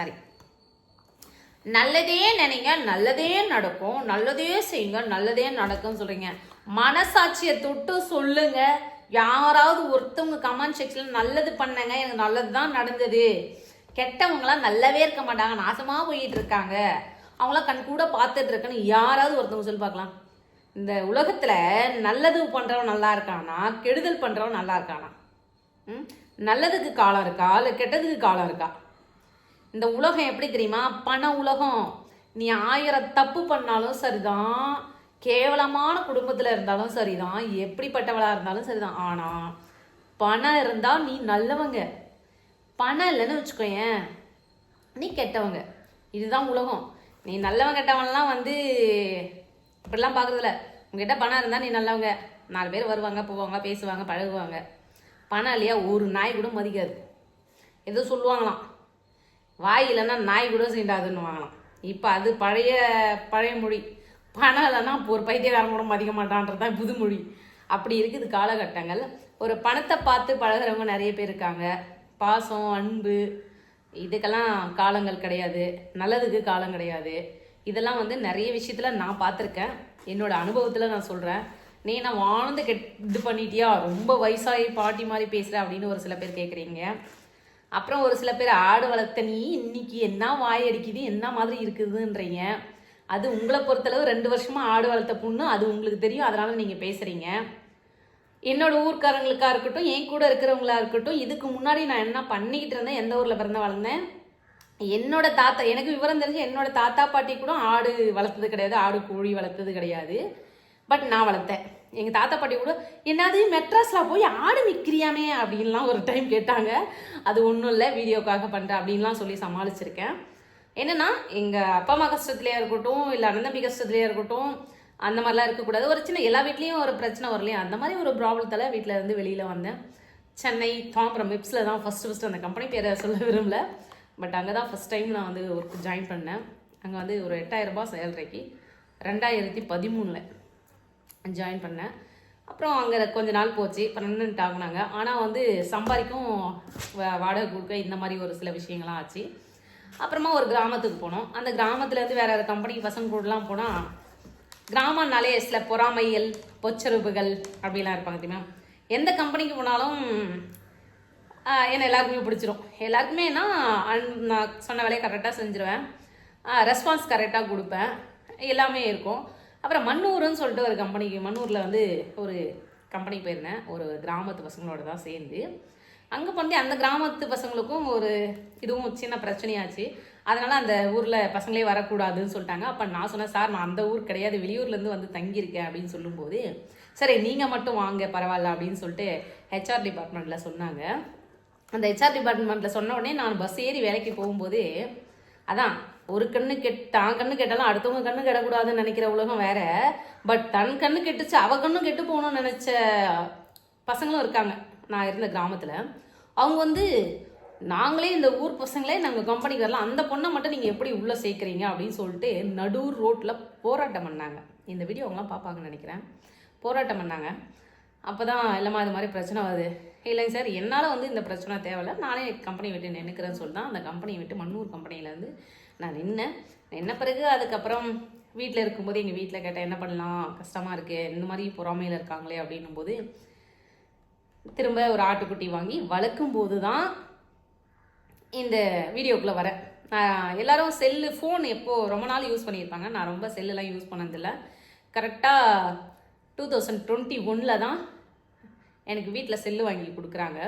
சரி. நல்லதே நினைங்க நல்லதே நடக்கும். நல்லதே செய்யுங்க நல்லதே நடக்கும்னு சொல்றீங்க. மனசாட்சியை தொட்டு சொல்லுங்க. யாராவது ஒருத்தவங்க கமெண்ட் செக்ஷன்ல நல்லது பண்ணங்க எனக்கு நல்லது தான் நடந்தது. கெட்டவங்களாம் நல்லாவே இருக்க மாட்டாங்க நாசமாக போயிட்டு இருக்காங்க. அவங்களாம் கண் கூட பார்த்துட்டு இருக்கேன்னு யாராவது ஒருத்தவங்க சொல்லி பார்க்கலாம். இந்த உலகத்தில் நல்லது பண்ணுறவன் நல்லா இருக்கானா கெடுதல் பண்ணுறவன் நல்லா இருக்கானா? ம்? நல்லதுக்கு காலம் இருக்கா இல்லை கெட்டதுக்கு காலம் இருக்கா? இந்த உலகம் எப்படி தெரியுமா? பண உலகம். நீ ஆயிரம் தப்பு பண்ணாலும் சரிதான். கேவலமான குடும்பத்தில் இருந்தாலும் சரிதான். எப்படிப்பட்டவளாக இருந்தாலும் சரிதான். ஆனால் பணம் இருந்தால் நீ நல்லவங்க. பணம் இல்லைன்னு வச்சுக்கோயேன் நீ கெட்டவங்க. இதுதான் உலகம். நீ நல்லவன் கெட்டவன்லாம் வந்து இப்படிலாம் பார்க்குறதில்ல. உங்ககிட்ட பணம் இருந்தால் நீ நல்லவங்க. நாலு பேர் வருவாங்க போவாங்க பேசுவாங்க பழகுவாங்க. பணம் இல்லையா? ஒரு நாய் கூட மதிக்காது. ஏதோ சொல்லுவாங்களாம். வாய் இல்லைன்னா நாய் கூட சீண்டாதுன்னு வாங்கலாம். இப்போ அது பழைய பழைய மொழி. பணம் இல்லைன்னா ஒரு பைத்தியக்காரன் கூட மதிக்க மாட்டான்றது தான் புதுமொழி. அப்படி இருக்குது காலகட்டங்கள். ஒரு பணத்தை பார்த்து பழகுறவங்க நிறைய பேர் இருக்காங்க. பாசம் அன்பு இதுக்கெல்லாம் காலங்கள் கிடையாது. நல்லதுக்கு காலம் கிடையாது. இதெல்லாம் வந்து நிறைய விஷயத்தில் நான் பார்த்துருக்கேன். என்னோடய அனுபவத்தில் நான் சொல்கிறேன் நீ நான் வாழ்ந்து கெட் இது பண்ணிட்டியா? ரொம்ப வயசாகி பாட்டி மாதிரி பேசுகிற அப்படின்னு ஒரு சில பேர் கேட்குறீங்க அப்புறம் ஒரு சில பேர் ஆடு வளர்த்த நீ இன்னைக்கு என்ன வாய் அடிக்குது என்ன மாதிரி இருக்குதுன்றீங்க. அது உங்களை பொறுத்தளவு ரெண்டு வருஷமா ஆடு வளர்த்த பொண்ணு அது உங்களுக்கு தெரியும் அதனால நீங்க பேசுறீங்க. என்னோட ஊர்க்காரங்களுக்கா இருக்கட்டும் என் கூட இருக்கிறவங்களா இருக்கட்டும் இதுக்கு முன்னாடி நான் என்ன பண்ணிக்கிட்டு இருந்தேன் எந்த ஊர்ல பிறந்த வளர்ந்தேன்? என்னோட தாத்தா எனக்கு விவரம் தெரிஞ்சு என்னோட தாத்தா பாட்டி கூட ஆடு வளர்த்தது கிடையாது ஆடு கோழி வளர்த்தது கிடையாது. பட் நான் வளர்த்தேன். எங்கள் தாத்தா பாட்டி கூட என்னது மெட்ராஸில் போய் ஆடு விற்கிறியாமே அப்படின்லாம் ஒரு டைம் கேட்டாங்க. அது ஒன்றும் இல்லை வீடியோக்காக பண்ணுறேன் அப்படின்லாம் சொல்லி சமாளிச்சிருக்கேன். என்னென்னா எங்கள் அப்பா அம்மா கஷ்டத்துலேயே இருக்கட்டும் இல்லை அனந்தம்பி கஷ்டத்துலேயே இருக்கட்டும் அந்த மாதிரிலாம் இருக்கக்கூடாது. ஒரு சின்ன எல்லா வீட்லேயும் ஒரு பிரச்சனை வரலையும் அந்த மாதிரி ஒரு ப்ராப்ளத்தால் வீட்டில் இருந்து வெளியில் வந்தேன். சென்னை தாம்பரம் மிப்ஸில் தான் ஃபஸ்ட்டு ஃபஸ்ட்டு அந்த கம்பெனி பேரை சொல்ல விரும்பல. பட் அங்கே தான் ஃபஸ்ட் டைம் நான் வந்து ஒர்க் ஜாயின் பண்ணேன். அங்கே வந்து ஒரு எட்டாயிரம் ரூபாய் சேலரிக்கு ரெண்டாயிரத்தி பதிமூணில். ஜாயின் பண்ணேன். அப்புறம் அங்கே கொஞ்ச நாள் போச்சு. பன்னெண்டு ஆகுனாங்க. ஆனால் வந்து சம்பாதிக்கும் வாடகை கொடுக்க இந்த மாதிரி ஒரு சில விஷயங்கள்லாம் ஆச்சு. அப்புறமா ஒரு கிராமத்துக்கு போனோம். அந்த கிராமத்துலேருந்து வேறு கம்பெனி பசங்க கூடலாம் போனால் கிராமம்னாலே சில பொறாமைகள் பொச்சரிப்புகள் அப்படிலாம் இருப்பாங்க தெரியுமா? எந்த கம்பெனிக்கு போனாலும் என்னை எல்லாருக்குமே பிடிச்சிரும். எல்லாருக்குமேனா அன்- நான் சொன்ன வேலையை கரெக்டாக செஞ்சுருவேன். ரெஸ்பான்ஸ் கரெக்டாக கொடுப்பேன். எல்லாமே இருக்கும். அப்புறம் மன்னூர்னு சொல்லிட்டு ஒரு கம்பெனிக்கு மன்னூரில் வந்து ஒரு கம்பெனிக்கு போயிருந்தேன். ஒரு கிராமத்து பசங்களோட தான் சேர்ந்து. அங்கே பண்ணி அந்த கிராமத்து பசங்களுக்கும் ஒரு இதுவும் சின்ன பிரச்சனையாச்சு. அதனால் அந்த ஊரில் பசங்களே வரக்கூடாதுன்னு சொல்லிட்டாங்க. அப்போ நான் சொன்னேன் சார் நான் அந்த ஊர் கிடையாது. வெளியூர்லேருந்து வந்து தங்கியிருக்கேன் அப்படின்னு சொல்லும்போது சரி நீங்கள் மட்டும் வாங்க பரவாயில்ல அப்படின்னு சொல்லிட்டு ஹெச்ஆர் டிபார்ட்மெண்ட்டில் சொன்னாங்க. அந்த ஹெச்ஆர் டிபார்ட்மெண்ட்டில் சொன்ன உடனே நான் பஸ் ஏறி வேலைக்கு போகும்போது அதான் ஒரு கண்ணு கெட் தான் கண்ணு கெட்டாலும் அடுத்தவங்க கண்ணு கெடக்கூடாதுன்னு நினைக்கிற உலகம் வேற. பட் தன் கண்ணு கெட்டுச்சு அவ கண்ணும் கெட்டு போகணும்னு நினைச்ச பசங்களும் இருக்காங்க. நான் இருந்த கிராமத்தில். அவங்க வந்து நாங்களே இந்த ஊர் பசங்களே நாங்கள் கம்பெனிக்கு வரலாம். அந்த பொண்ணை மட்டும் நீங்கள் எப்படி உள்ளே சேர்க்குறீங்க? அப்படின்னு சொல்லிட்டு நடூர் ரோட்டில் போராட்டம் பண்ணாங்க. இந்த வீடியோ அவங்களாம் பார்ப்பாங்கன்னு நினைக்கிறேன். போராட்டம் பண்ணாங்க. அப்போ தான் இல்லைம்மா இது மாதிரி பிரச்சனை வருது. இல்லைங்க சார் என்னால் வந்து இந்த பிரச்சனை தேவையில்ல. நானே கம்பெனி விட்டு நினைக்கிறேன்னு சொல்லி தான் அந்த கம்பெனியை விட்டு மண்ணூர் கம்பெனியிலேருந்து நான் நின்னேன். நின்ன பிறகு அதுக்கப்புறம் வீட்டில் இருக்கும்போது எங்கள் வீட்டில் கேட்டேன் என்ன பண்ணலாம்? கஷ்டமாக இருக்குது இந்த மாதிரி பொறாமையில் இருக்காங்களே அப்படின்னும் போது திரும்ப ஒரு ஆட்டுக்குட்டி வாங்கி வளர்க்கும் போது தான் இந்த வீடியோக்குள்ளே வரேன். எல்லோரும் எல்லாரும் செல்லு ஃபோன் எப்போது ரொம்ப நாள் யூஸ் பண்ணியிருப்பாங்க. நான் ரொம்ப செல்லுலாம் யூஸ் பண்ணதில்லை. கரெக்டாக டூ தௌசண்ட் டுவெண்ட்டி ஒனில் தான் எனக்கு வீட்டில் செல்லு வாங்கி கொடுக்குறாங்க.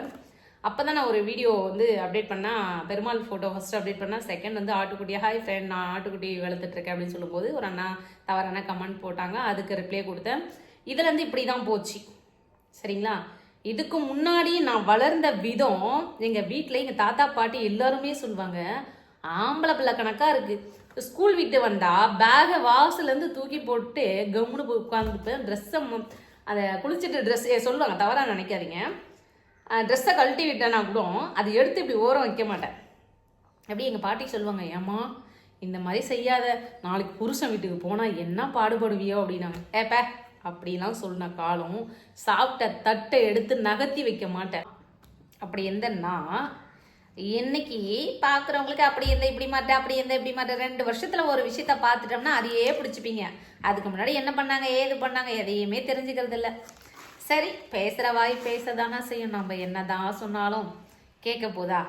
அப்போ தான் நான் ஒரு வீடியோ வந்து அப்டேட் பண்ணால் பெருமாள் ஃபோட்டோ ஃபஸ்ட்டு அப்டேட் பண்ணால் செகண்ட் வந்து ஆட்டுக்குட்டியா ஹாய் ஃப்ரெண்ட் நான் ஆட்டுக்குட்டி வளர்த்துட்ருக்கேன் அப்படின்னு சொல்லும்போது ஒரு அண்ணா தவறான கமெண்ட் போட்டாங்க. அதுக்கு ரிப்ளை கொடுத்தேன். இதுலேருந்து இப்படி தான் போச்சு. சரிங்களா? இதுக்கு முன்னாடி நான் வளர்ந்த விதம் எங்கள் வீட்டில் எங்கள் தாத்தா பாட்டி எல்லாருமே சொல்லுவாங்க ஆம்பளை பிள்ளை கணக்காக இருக்குது ஸ்கூல் விட்டு வந்தால் பேகை வாசல்லேருந்து தூக்கி போட்டு கம்முன்னு போய் உட்காந்துப்பேன் ட்ரெஸ்ஸை அதை குளிச்சுட்டு ட்ரெஸ் சொல்லுவாங்க தவறாக நினைக்காதீங்க. ட்ரெஸ்ஸை கழட்டி விட்டேன்னா கூட அதை எடுத்து இப்படி ஓரம் வைக்க மாட்டேன். அப்படி எங்கள் பாட்டி சொல்லுவாங்க ஏம்மா இந்த மாதிரி செய்யாத. நாளைக்கு புருஷன் வீட்டுக்கு போனால் என்ன பாடுபடுவியோ? அப்படின்னாங்க. ஏப்ப அப்படிலாம் சொன்ன காலம் சாப்பிட்ட தட்டை எடுத்து நகர்த்தி வைக்க மாட்டேன். அப்படி எந்தன்னா இன்னைக்கு பார்க்குறவங்களுக்கு அப்படி இருந்தால் இப்படி மாட்டேன் அப்படி இருந்தா இப்படி மாட்ட ரெண்டு வருஷத்தில் ஒரு விஷயத்த பார்த்துட்டோம்னா அதையே பிடிச்சிப்பீங்க. அதுக்கு முன்னாடி என்ன பண்ணாங்க ஏது பண்ணாங்க எதையுமே தெரிஞ்சுக்கிறது இல்லை. சரி பேசுகிற வாய் பேச தானே செய்யும். நம்ம என்னதான் சொன்னாலும் கேட்க போதா?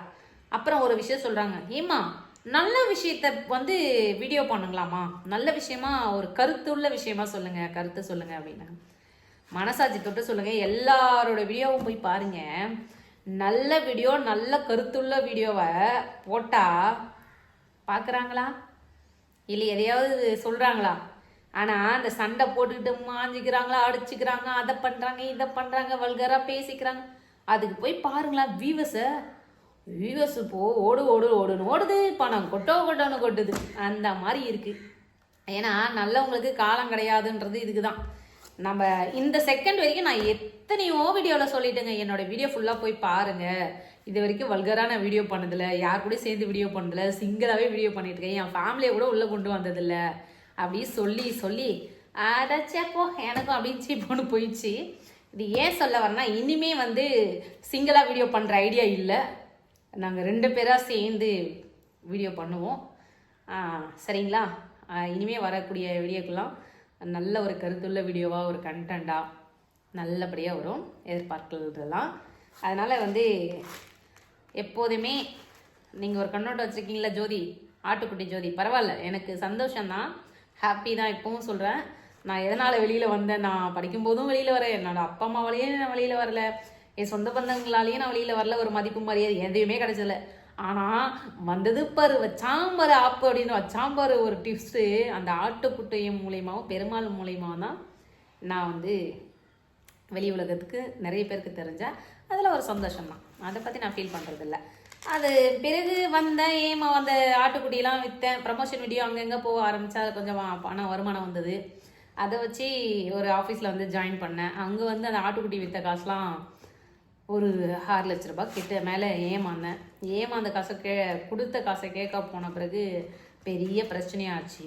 அப்புறம் ஒரு விஷயம் சொல்கிறாங்க ஏமா நல்ல விஷயத்த வந்து வீடியோ பண்ணுங்களாமா நல்ல விஷயமா ஒரு கருத்துள்ள விஷயமா சொல்லுங்கள் கருத்து சொல்லுங்கள் அப்படின்னா. மனசாட்சி தொட்டு சொல்லுங்கள் எல்லாரோட வீடியோவும் போய் பாருங்கள் நல்ல வீடியோ நல்ல கருத்துள்ள வீடியோவை போட்டால் பார்க்குறாங்களா இல்லை எதையாவது சொல்கிறாங்களா ஆனால் அந்த சண்டை போட்டுக்கிட்டு மாஞ்சிக்கிறாங்களா அடிச்சுக்கிறாங்க அதை பண்ணுறாங்க இதை பண்ணுறாங்க வல்கராக பேசிக்கிறாங்க. அதுக்கு போய் பாருங்களா வீவஸை வீவஸ் போ ஓடு ஓடு ஓடுன்னு ஓடுது பணம் கொட்டோ கொட்டோன்னு கொட்டுது. அந்த மாதிரி இருக்குது ஏன்னா நல்லவங்களுக்கு காலம் கிடையாதுன்றது இதுக்கு தான் நம்ம இந்த செகண்ட் வரைக்கும் நான் எத்தனையோ வீடியோவில் சொல்லிட்டேங்க. என்னோட வீடியோ ஃபுல்லாக போய் பாருங்கள் இது வரைக்கும் வல்கரான வீடியோ பண்ணதில்ல. யார் கூட சேர்ந்து வீடியோ பண்ணதில்ல. சிங்கிளாகவே வீடியோ பண்ணிட்டுருக்கேன் என் ஃபேமிலியை கூட உள்ளே கொண்டு வந்ததில்ல. அப்படி சொல்லி சொல்லி அடச்சப்போ எனக்கும் அப்படின்னு சீப்போன்னு போயிடுச்சு. இது ஏன் சொல்ல வரேன்னா இனிமே வந்து சிங்கிளாக வீடியோ பண்ணுற ஐடியா இல்லை. நாங்கள் ரெண்டு பேராக சேர்ந்து வீடியோ பண்ணுவோம். ஆ, சரிங்களா? இனிமே வரக்கூடிய வீடியோக்கெல்லாம் நல்ல ஒரு கருத்துள்ள வீடியோவாக ஒரு கண்டென்ட்டாக நல்லபடியாக வரும். எதிர்பார்க்கலாம் அதனால் வந்து எப்போதுமே நீங்கள் ஒரு கண்ணோட்டம் வச்சுருக்கீங்களா ஜோதி ஆட்டுக்குட்டி ஜோதி பரவாயில்ல. எனக்கு சந்தோஷம்தான். ஹாப்பி தான் இப்போவும் சொல்கிறேன் நான் எதனால் வெளியில் வந்தேன்? நான் படிக்கும்போதும் வெளியில் வரேன். என்னோட அப்பா அம்மாவாலேயே நான் வெளியில் வரல. என் சொந்த பந்தங்களாலேயும் நான் வெளியில் வரல. ஒரு மதிப்பு மரியாதை எதையுமே கிடைச்சல ஆனால் வந்தது பாரு வச்சாம்பாரு ஆப்பு அப்படின்னு வச்சாம்பார் ஒரு டிப்ஸு அந்த ஆட்டுக்குட்டையும் மூலயமாவும் பெருமாள் மூலியமாகவும் தான் நான் வந்து வெளி உலகத்துக்கு நிறைய பேருக்கு தெரிஞ்சேன் அதில் ஒரு சந்தோஷம் தான். அதை பற்றி நான் ஃபீல் பண்ணுறதில்ல அது பிறகு வந்தேன் ஏமா அந்த ஆட்டுக்குட்டியெல்லாம் விற்றேன் ப்ரமோஷன் வீடியோ அங்கங்கே போக ஆரம்பித்தா கொஞ்சம் பணம் வருமானம் வந்தது. அதை வச்சு ஒரு ஆஃபீஸில் வந்து ஜாயின் பண்ணேன். அங்கே வந்து அந்த ஆட்டுக்குட்டி விற்ற காசுலாம் ஒரு ஆறு லட்ச ரூபாய் கிட்ட மேலே ஏமாந்தேன். ஏமாந்த காசை கே கொடுத்த காசை கேட்க போன பிறகு பெரிய பிரச்சனையாச்சு.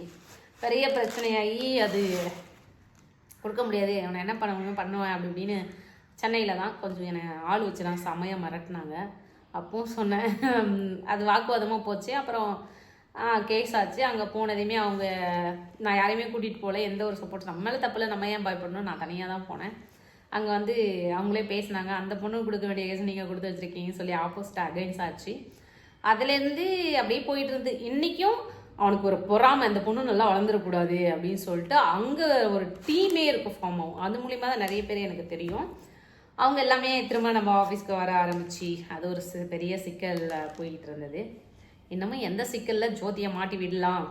பெரிய பிரச்சனையாகி அது கொடுக்க முடியாது. அவனை என்ன பண்ண பண்ணுவேன் அப்படி இப்படின்னு சென்னையில் தான் கொஞ்சம் என்னை ஆள் வச்சு தான் செமையாக மிரட்டினாங்க. அப்பவும் சொன்னேன். அது வாக்குவாதமாக போச்சு. அப்புறம் கேஸ் ஆச்சு. அங்கே போனதையுமே அவங்க நான் யாரையுமே கூட்டிகிட்டு போகல. எந்த ஒரு சப்போர்ட் நம்ம மேலே நம்ம ஏன் பயப்படணும்? நான் தனியாக தான் போனேன். அங்கே வந்து அவங்களே பேசினாங்க அந்த பொண்ணுக்கு கொடுக்க வேண்டிய கேஸ் நீங்கள் கொடுத்து வச்சுருக்கீங்கன்னு சொல்லி ஆப்போசிட் அகைன்ஸ் ஆச்சு. அதுலேருந்து அப்படியே போயிட்டு இருந்து இன்றைக்கும் அவனுக்கு ஒரு பொறாமை அந்த பொண்ணு நல்லா வளர்ந்துடக்கூடாது அப்படின்னு சொல்லிட்டு அங்கே ஒரு டீமே இருக்கும் ஃபார்ம் ஆகும் அது மூலியமாக தான் நிறைய பேர் எனக்கு தெரியும். அவங்க எல்லாமே திரும்ப நம்ம ஆஃபீஸ்க்கு வர ஆரம்பிச்சு அது ஒரு பெரிய சிக்கல் போய்கிட்டு இருந்தது. இன்னமும் எந்த சிக்கலில் ஜோதியை மாட்டி விடலாம்?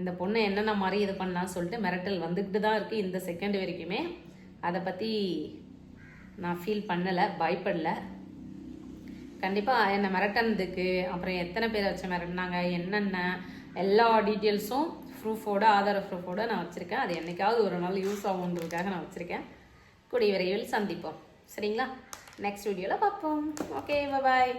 இந்த பொண்ணை என்னென்ன மாதிரி இது பண்ணலாம்னு சொல்லிட்டு மிரட்டல் வந்துக்கிட்டு தான் இருக்குது இந்த செகண்ட் வரைக்குமே. அதை பற்றி நான் ஃபீல் பண்ணலை பயப்படல. கண்டிப்பாக என்னை மிரட்டினதுக்கு அப்புறம் எத்தனை பேரை வச்சு மிரட்டினாங்க என்னென்ன எல்லா டீட்டெயில்ஸும் ப்ரூஃபோட ஆதார ப்ரூஃபோட நான் வச்சுருக்கேன். அது என்றைக்காவது ஒரு நாள் யூஸ் ஆகுன்றதுக்காக நான் வச்சுருக்கேன். கூடிய விரைவில் சந்திப்போம். சரிங்களா? நெக்ஸ்ட் வீடியோவில் பார்ப்போம். Okay bye